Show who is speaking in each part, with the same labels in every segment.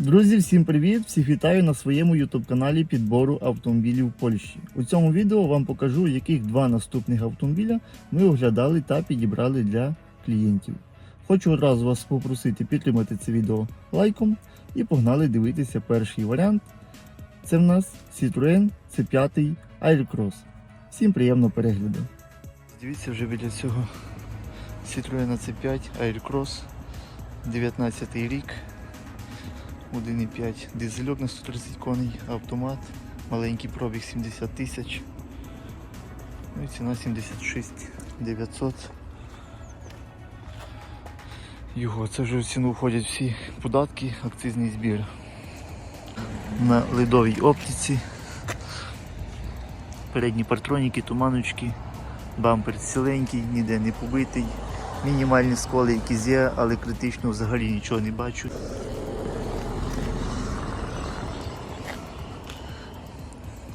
Speaker 1: Друзі, всім привіт! Всіх вітаю на своєму YouTube каналі підбору автомобілів Польщі. У цьому відео вам покажу, яких два наступних автомобіля ми оглядали та підібрали для клієнтів. Хочу одразу вас попросити підтримати це відео лайком і погнали дивитися перший варіант. Це в нас Citroen C5 Aircross. Всім приємного перегляду. Дивіться вже біля цього Citroen C5 Aircross 19 рік. 1,5 дизельок на 130 коней, автомат, маленький пробіг 70 тисяч. Ну і ціна 76 900. Його, це вже в ціну входять всі податки, акцизний збір. На ледовій оптиці. Передні партроніки, туманочки, бампер ціленький, ніде не побитий. Мінімальні сколи якісь є, але критично взагалі нічого не бачу.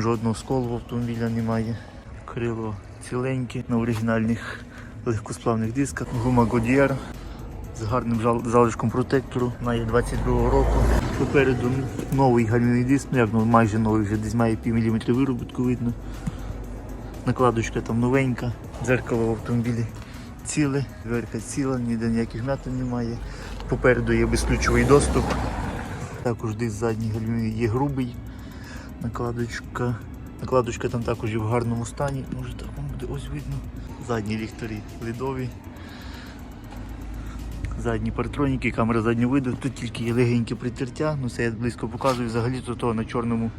Speaker 1: Жодного сколу в автомобіля немає. Крило ціленьке на оригінальних легкосплавних дисках. Гума Goodyear з гарним залишком протектору. Має 22 року. Попереду новий гальмівний диск, ну як ну, майже новий, вже десь має пів міліметра виробітку видно. Накладочка там новенька, дзеркало в автомобілі ціле, дверка ціла, ніде ніяких м'ятин немає. Попереду є безключовий доступ. Також диск задній гальмівний є грубий. Накладочка. Накладочка там також є в гарному стані. Може так вам буде ось видно. Задні ліхтарі ледові. Задні партроніки, камера заднього виду. Тут тільки є легеньке притертя, ну це я близько показую, взагалі то того на чорному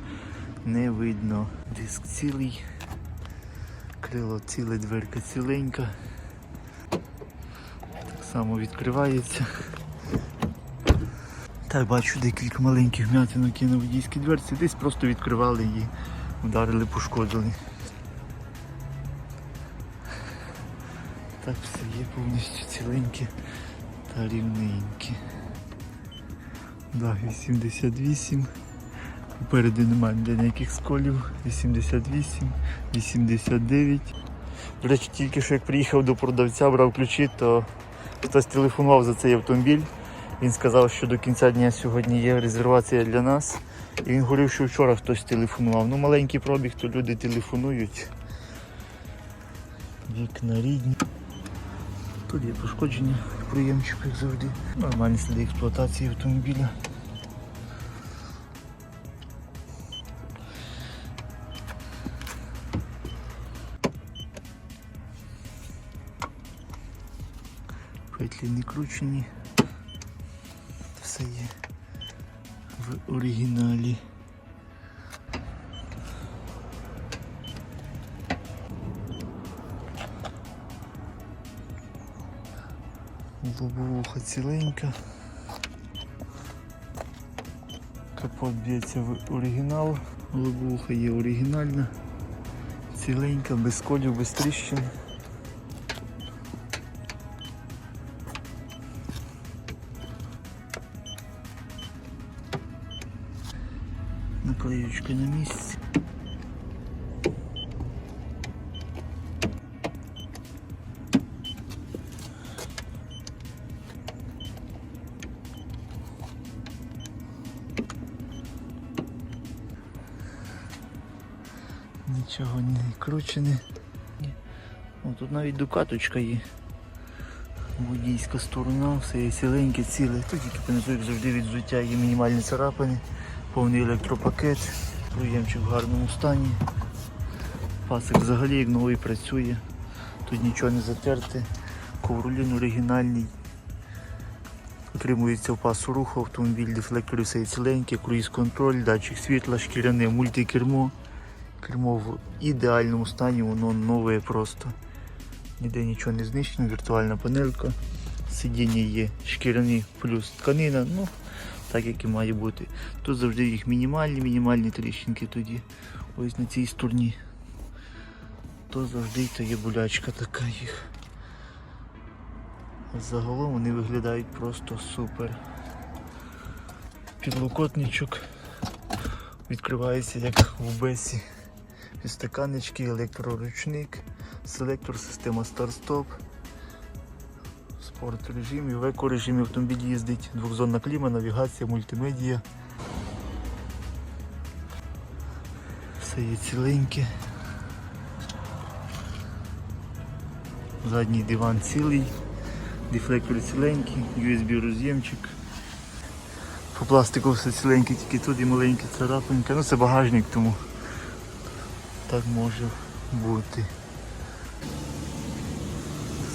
Speaker 1: не видно. Диск цілий, крило ціле, дверка ціленька. Так само відкривається. Так, бачу декілька маленьких м'ятинок є на водійській дверці. Десь просто відкривали її, вдарили, пошкодили. Так все є повністю ціленьке та рівненьке. Да, 88. Попереду немає ніяких сколів. 88, 89. До речі, тільки що як приїхав до продавця, брав ключі, то хтось телефонував за цей автомобіль. Він сказав, що до кінця дня сьогодні є резервація для нас. І він говорив, що вчора хтось телефонував. Ну, маленький пробіг, то люди телефонують. Вікна рідні. Тут є пошкодження приємчик, як завжди. Нормальні сліди експлуатації автомобіля. Петлі не кручені. Все є в оригіналі. Лобовуха ціленька. Капот б'ється в оригінал. Лобовуха є оригінальна. Ціленька, без колів, без тріщин. Наклеючка на місці. Нічого не кручене. Тут навіть дукаточка є. Водійська сторона, все є ціленьке, ціле. Тут тільки як завжди від взуття є мінімальні царапини, повний електропакет, приємчик в гарному стані. Пасик взагалі як новий працює. Тут нічого не затерте. Ковролін оригінальний. Отримується в пасу руху, автомобіль, дефлектори все є ціленьке, круїз-контроль, датчик світла, шкіряне, мультикермо. Кермо в ідеальному стані, воно нове просто. Ніде нічого не знищено, віртуальна панелька. Сидіння є шкіряні плюс тканина, ну так як і має бути. Тут завжди їх мінімальні, мінімальні тріщинки тоді. Ось на цій стороні. То завжди то є болячка така їх. Загалом вони виглядають просто супер. Підлокотничок відкривається як в бесі. Підстаканнички, електроручник, селектор, система старт-стоп. Спорт режимі, в еко режимі автомобіль їздить, двохзонна кліма, навігація, мультимедія. Все є ціленьке. Задній диван цілий, дефлектор ціленький, USB роз'ємчик. По пластику все ціленьке, тільки тут і маленька царапинка. Ну це багажник, тому так може бути.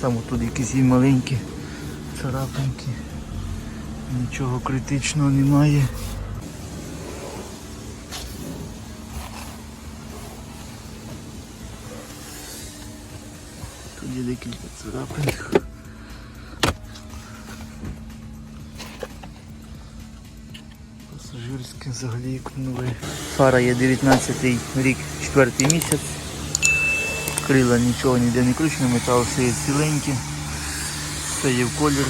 Speaker 1: Саме тут якісь і маленькі царапинки. Нічого критичного немає. Тут є декілька царапин. Пасажирське взагалі як. Фара є 19 рік, 4 місяць. Крила нічого ніде не кручено, метал все є ціленький. Все є в колір.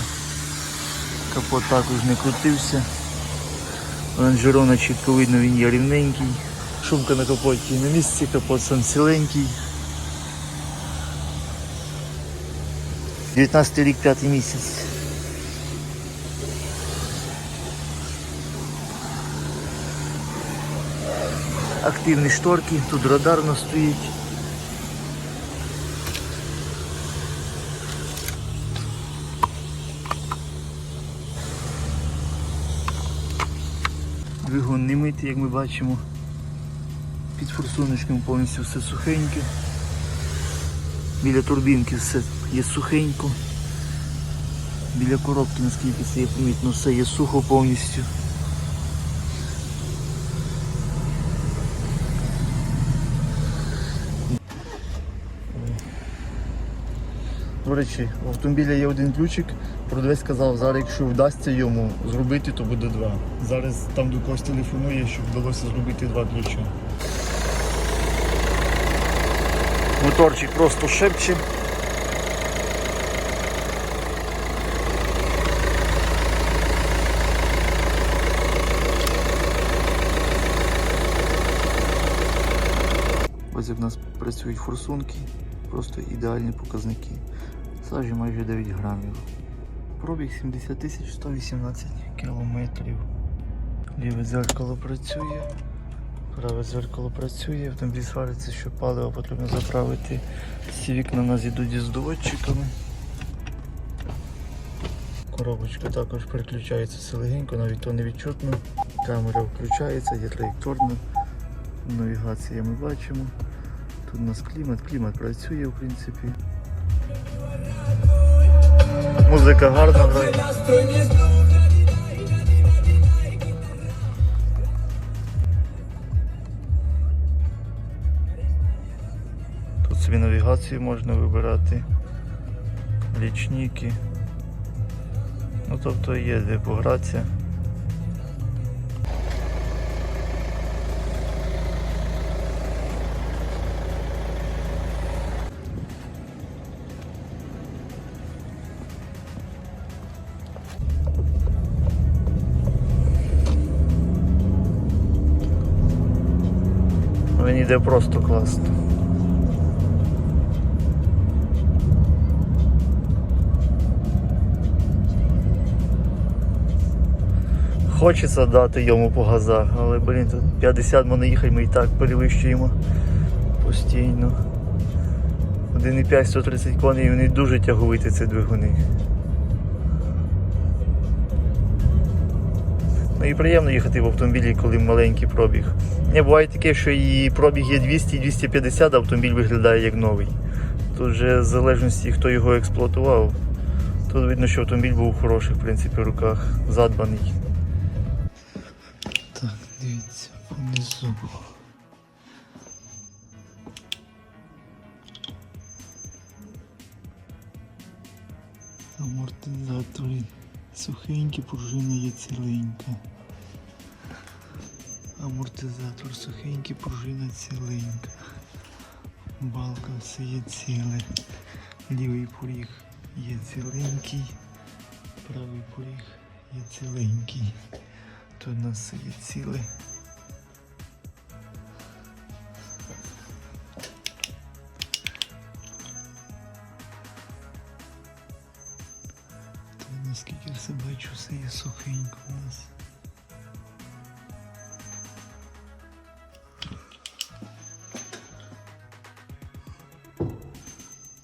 Speaker 1: Капот також не крутився. Лонжерона чітко видно, він є рівненький. Шумка на капоті на місці, капот сам ціленький. 19 рік, 5 місяць. Активні шторки, тут радарно стоїть. Двигун не митий, як ми бачимо. Під форсуночком повністю все сухеньке. Біля турбінки все є сухенько. Біля коробки, наскільки це є помітно, все є сухо повністю. До речі, у автомобіля є один ключик. Продавець сказав, зараз якщо вдасться йому зробити, то буде два. Зараз там до когось телефонує, щоб вдалося зробити два ключа. Моторчик просто шепче. Ось як в нас працюють форсунки, просто ідеальні показники. Сажі майже 9 грамів. Пробіг 70 118 кілометрів. Ліве дзеркало працює, праве дзеркало працює, автомобіль свариться, що паливо потрібно заправити. Ці вікна у нас йдуть із доводчиками. Коробочка також переключається легенько, навіть то не відчутно. Камера включається, є траєкторна. Навігація ми бачимо. Тут у нас клімат, клімат працює в принципі. Музика гарна грає. Тут собі навігацію можна вибирати, лічники. Ну тобто є де погратися. Він йде просто класно. Хочеться дати йому по газах, але блін, тут 50 можна їхати, ми і так перевищуємо постійно. 1,5 130 коней, вони дуже тяговиті ці двигуни. Ну і приємно їхати в автомобілі, коли маленький пробіг. Не буває таке, що і пробіг є 200-250, а автомобіль виглядає як новий. Тут вже в залежності, хто його експлуатував. Тут видно, що автомобіль був в хороших в принципі, руках, задбаний. Так, дивіться, понизу. Амортизатори сухенькі, пружина є ціленька. Амортизатор сухенький, пружина ціленька. Балка все є ціле. Лівий поріг є ціленький, правий поріг є ціленький. Тут у нас все є ціле. Є сухенько у нас.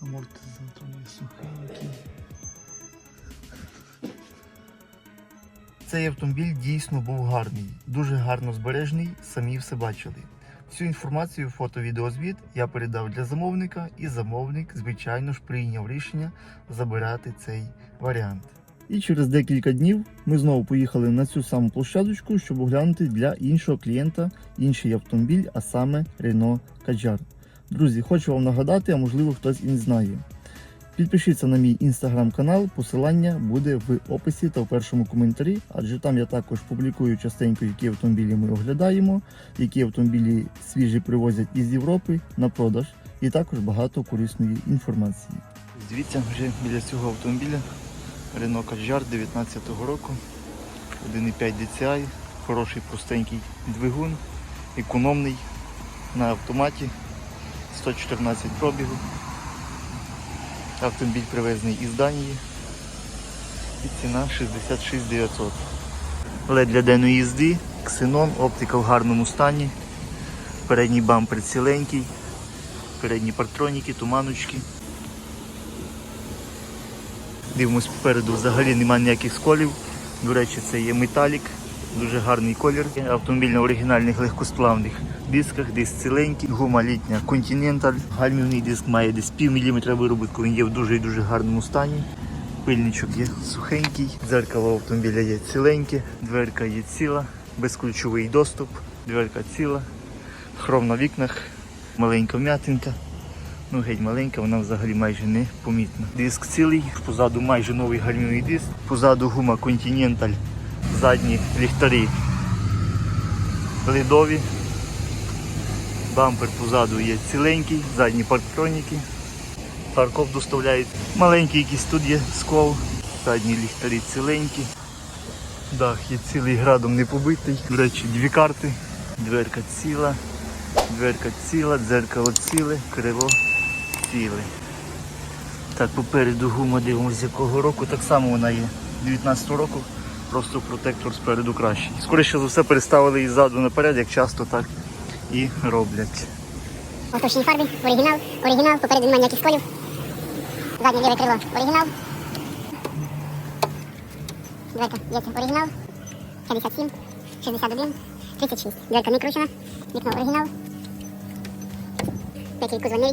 Speaker 1: Амортизатор є сухенький. Цей автомобіль дійсно був гарний, дуже гарно збережений, самі все бачили. Всю інформацію, фото, відеозвіт я передав для замовника, і замовник, звичайно ж, прийняв рішення забирати цей варіант. І через декілька днів ми знову поїхали на цю саму площадочку, щоб оглянути для іншого клієнта інший автомобіль, а саме Renault Kadjar. Друзі, хочу вам нагадати, а можливо хтось і не знає. Підпишіться на мій інстаграм-канал, посилання буде в описі та в першому коментарі, адже там я також публікую частенько, які автомобілі ми оглядаємо, які автомобілі свіжі привозять із Європи на продаж, і також багато корисної інформації. Дивіться, вже біля цього автомобіля Renault Kadjar 19-го року, 1,5 DCI, хороший простенький двигун, економний на автоматі, 114 пробігу. Автомобіль привезений із Данії. І ціна 66 900. LED для денної їзди, ксенон, оптика в гарному стані. Передній бампер ціленький, передні партроніки, туманочки. Дивимось попереду, взагалі немає ніяких сколів. До речі, це є металік, дуже гарний колір. Автомобіль на оригінальних легкосплавних дисках, диск ціленький, гума літня Continental. Гальмівний диск має десь пів міліметра виробітку, він є в дуже і дуже гарному стані. Пильничок є сухенький, дзеркало автомобіля є ціленьке, дверка є ціла, безключовий доступ, дверка ціла, хром на вікнах, маленька вм'ятинка. Ну, геть маленька, вона взагалі майже не помітна. Диск цілий, позаду майже новий гальмівний диск, позаду гума Continental, задні ліхтарі ледові. Бампер позаду є ціленький, задні парктроніки. Парков доставляють маленький якийсь тут є скол, задні ліхтарі ціленькі. Дах є цілий градом не побитий. До речі, дві карти, дверка ціла, дверка ціла, дзеркало ціле, крило ціле. Так, попереду гума дивимося з якого року. Так само вона є 19 року, просто протектор спереду кращий. Скоріше за все переставили її ззаду наперед, як часто так і роблять.
Speaker 2: Поточні фарби, оригінал, оригінал, попереду немає ніяких сколів. Заднє ліве крило, оригінал. Дверка, є оригінал. 57, 61, 36. Дверка не кручена, вікно оригінал. Петлі кузова не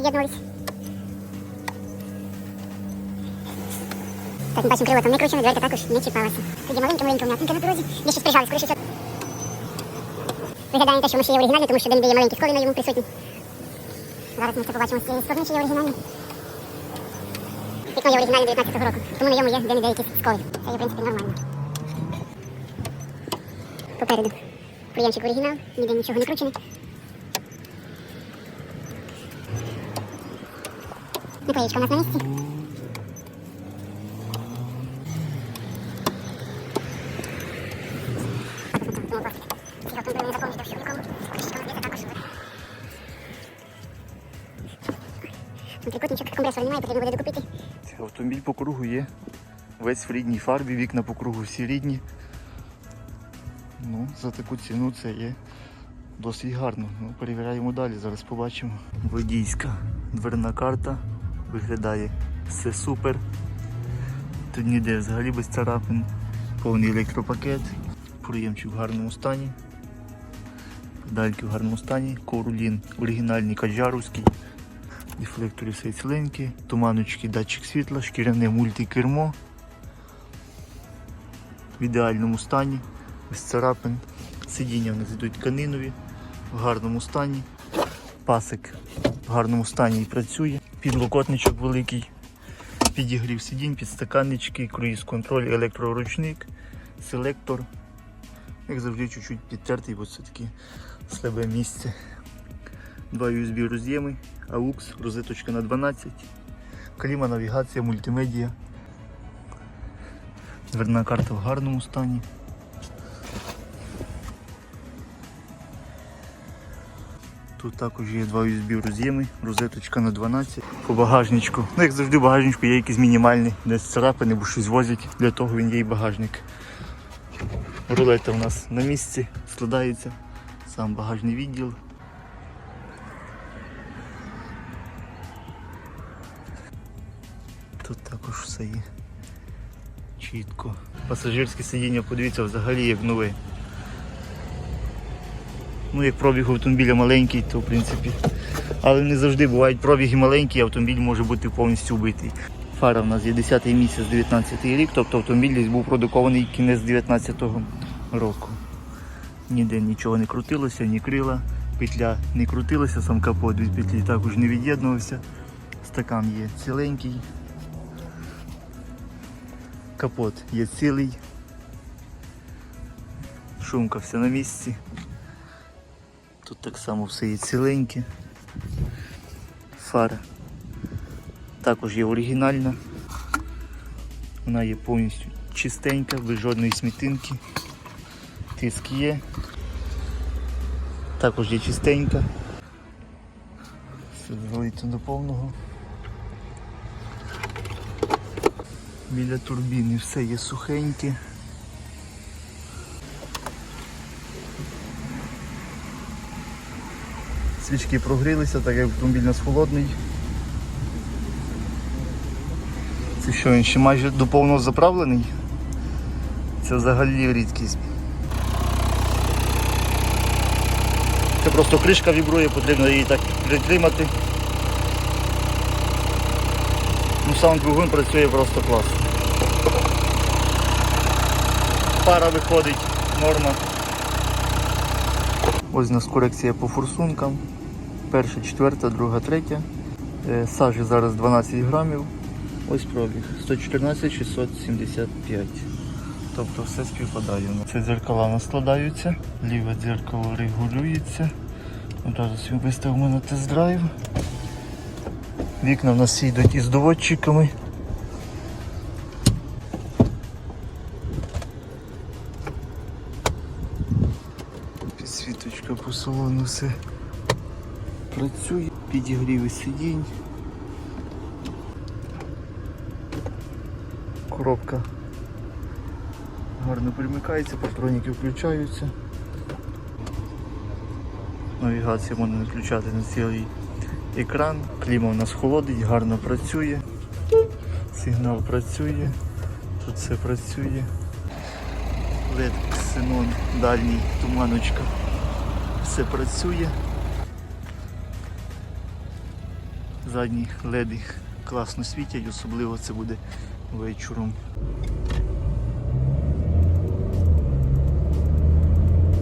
Speaker 2: Так, бачимо, крило там не кручене, дверка також не чіпалася. Тоді маленька, маленька вм'ятинка на дорозі. Я щось прижали, скоріше. всього. Виглядає те, що ще є оригінальні, тому що де є маленькі сколи на йому присутні. Зараз ми це побачимо з цієї сторони, чи є оригінальні. Вікно є оригінальне 19 року, тому на ньому є де-не-де якісь сколи. Це є, в принципі, нормально. Попереду. Приємчик оригінал, ніде нічого не кручене. Наклеєчка у нас на місці.
Speaker 1: Автомобіль по кругу є. Весь в рідній фарбі, вікна по кругу всі рідні. Ну, за таку ціну це є досить гарно. Ну, перевіряємо далі, зараз побачимо. Водійська дверна карта. Виглядає все супер. Тут ніде взагалі без царапин. Повний електропакет. Проємчик в гарному стані. Педальки в гарному стані. Коврулін оригінальний каджаровський. Дефлектори все ціленькі, туманочки, датчик світла, шкіряне мультикермо. В ідеальному стані, без царапин. Сидіння в нас йдуть тканинові, в гарному стані. Пасик в гарному стані і працює. Підлокотничок великий, підігрів сидінь, підстаканнички, круїз контроль, електроручник, селектор. Як завжди чуть-чуть підтертий, бо це таке слабе місце. Два USB роз'єми, AUX, розеточка на 12, кліма, навігація, мультимедіа. Дверна карта в гарному стані. Тут також є два USB роз'єми, розеточка на 12 по багажничку. Ну, як завжди, в багажничку є якісь мінімальні, десь царапини, бо щось возять. Для того він є і багажник. Рулета у нас на місці, складається. Сам багажний відділ. Тут також все є. Чітко. Пасажирське сидіння, подивіться, взагалі як нове. Ну, як пробіг автомобіля маленький, то в принципі. Але не завжди бувають пробіги маленькі, автомобіль може бути повністю вбитий. Фара в нас є 10 місяць 19 рік, тобто автомобіль десь був продукований кінець 19-го року. Ніде нічого не крутилося, ні крила, петля не крутилася, сам капот від петлі також не від'єднувався. Стакан є ціленький. Капот є цілий. Шумка вся на місці. Тут так само все є ціленьке. Фара також є оригінальна. Вона є повністю чистенька, без жодної смітинки. Тиск є. Також є чистенька. Все залито до повного. Біля турбіни все є сухеньке. Свічки прогрілися, так як автомобіль нас холодний. Це що, він ще майже до повного заправлений? Це взагалі рідкість. Це просто кришка вібрує, потрібно її так притримати. Ну сам двигун працює просто класно. Пара виходить, норма. Ось у нас корекція по форсункам. Перша, четверта, друга, третя. Е, Сажі зараз 12 грамів. Ось пробіг. 114 675. Тобто все співпадає. Це дзеркала у нас складаються. Ліве дзеркало регулюється. Одразу собі виставимо на тест-драйв. Вікна в нас йдуть із доводчиками. Салону все працює, підігріви сидінь. Коробка гарно примикається, патроніки включаються. Навігацію можна включати на цілий екран. Кліма у нас холодить, гарно працює. Сигнал працює, тут все працює. LED, ксенон, дальній, туманочка. Все працює. Задні леди класно світять, особливо це буде вечором.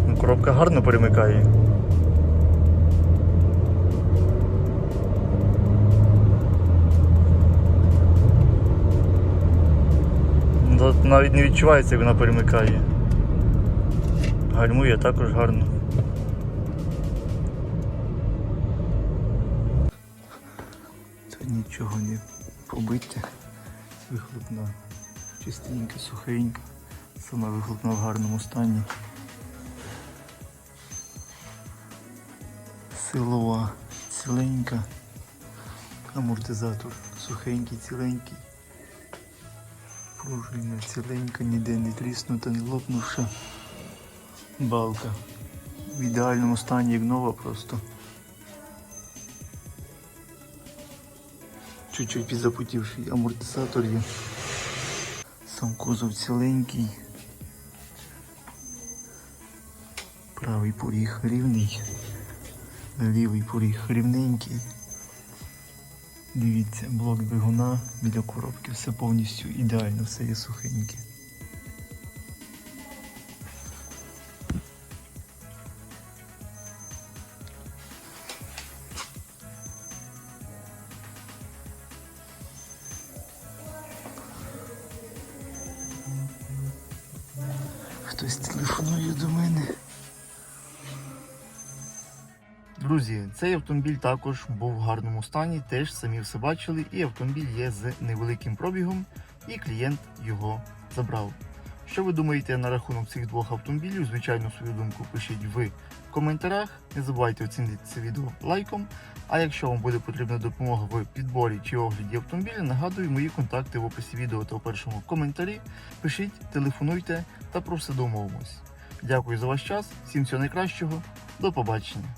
Speaker 1: Ну, Коробка гарно перемикає. Навіть не відчувається, як вона перемикає. Гальмує також гарно. Нічого не побите. Вихлопна чистенька, сухенька. Сама вихлопна в гарному стані. Силова ціленька. Амортизатор сухенький, ціленький. Пружина ціленька, ніде не тріснута, не лопнувша. Балка. В ідеальному стані, як нова просто. Чуть-чуть підзапутівший амортизатор є. Сам кузов ціленький. Правий поріг рівний. Лівий поріг рівненький. Дивіться, блок двигуна біля коробки, все повністю ідеально, все є сухеньке. Хтось телефонує до мене. Друзі, цей автомобіль також був в гарному стані, теж самі все бачили, і автомобіль є з невеликим пробігом, і клієнт його забрав. Що ви думаєте на рахунок цих двох автомобілів? Звичайно, свою думку пишіть в коментарях. Не забувайте оцінити це відео лайком. А якщо вам буде потрібна допомога в підборі чи огляді автомобіля, нагадую мої контакти в описі відео та у першому коментарі. Пишіть, телефонуйте та про все домовимось. Дякую за ваш час, всім всього найкращого, до побачення.